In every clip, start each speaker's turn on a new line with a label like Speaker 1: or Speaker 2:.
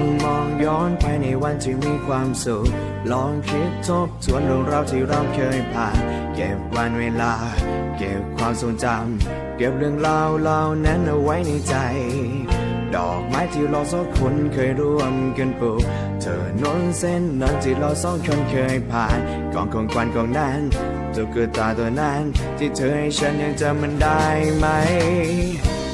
Speaker 1: องมองย้อนไปในวันที่มีความสุข ลองคิดทบทวนเรื่องราวที่เราเคยผ่าน เก็บวันเวลา เก็บความทรงจำ เก็บเรื่องราวเหล่านั้นเอาไว้ในใจ ดอกไม้ที่เราสองคนเคยร่วมกันปลูก เธอนนเส้นนั้นที่เราสองคนเคยผ่านกองของควันของนั้นตุ๊กตาตัวนั้น ที่เธอให้ฉันยังจำมันได้ไหม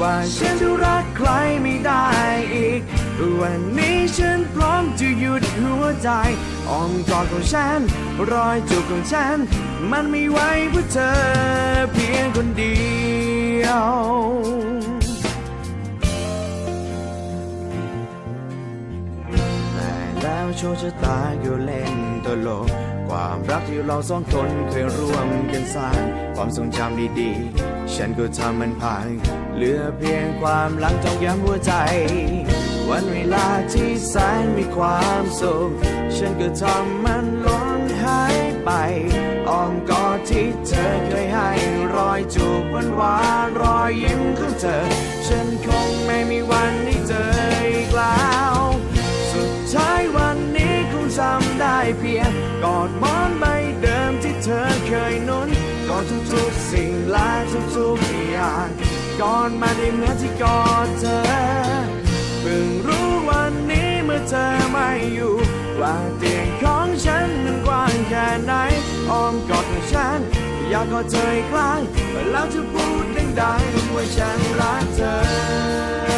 Speaker 1: ว่าฉันจะรักใครไม่ได้อีก วันนี้ฉันพร้อมจะหยุดหัวใจอ้อมกอดของฉัน รอยจูบของฉัน มันไม่ไว้เพื่อเธอเพียงคนเดียวแต่แล้วโชคชะตาก็เล่นตลก ความรักที่เราสองคนเคยร่วมกันสร้าง ความทรงจำดีๆ ฉันก็ทำมันพังเหลือเพียงความหลังจองย้ำหัวใจ วันเวลาที่แสนมีความสุขฉันก็ทำมันล้นหายไปอ้อมกอดที่เธอเคยให้รอยจูบวานหวานรอยยิ้มของเธอ ฉันคงไม่มีวันได้เจออีกแล้ว สุดท้ายวันนี้คงจำได้เพียงกอดมอนใบเดิมที่เธอเคยนุน อดทุกๆสิ่งและทุกๆอย่างก่อดมาได้เหมือนที่กอดเธอเพิ่งรู้วันนี้เมื่อเธอไม่อยู่ ว่าเตียงของฉันมันกว้างแค่ไหนอ้อมกอดของฉัน อยากกอดเธออีกครั้งแล้วจะพูดดังๆว่าฉันรักเธอ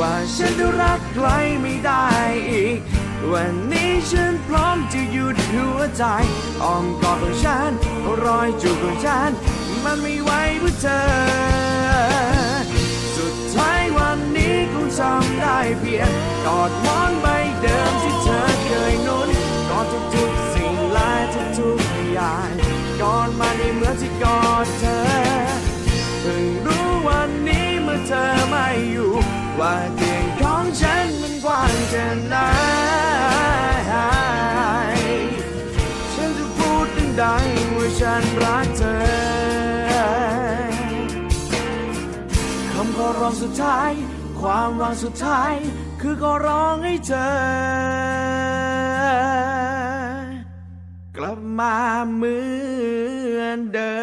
Speaker 1: ว่าฉันรักใครไม่ได้อีก วันนี้ฉันพร้อมจะหยุดหัวใจอ้อมกอดของฉันรอยจูบของฉัน มันไม่ไหวเพื่อเธอ สุดท้ายวันนี้คงจำได้เพียงกอดมอน ฉันรักเธอ คำขอร้องสุดท้าย ความหวังสุดท้าย คือขอร้องให้เธอ กลับมาเหมือนเดิ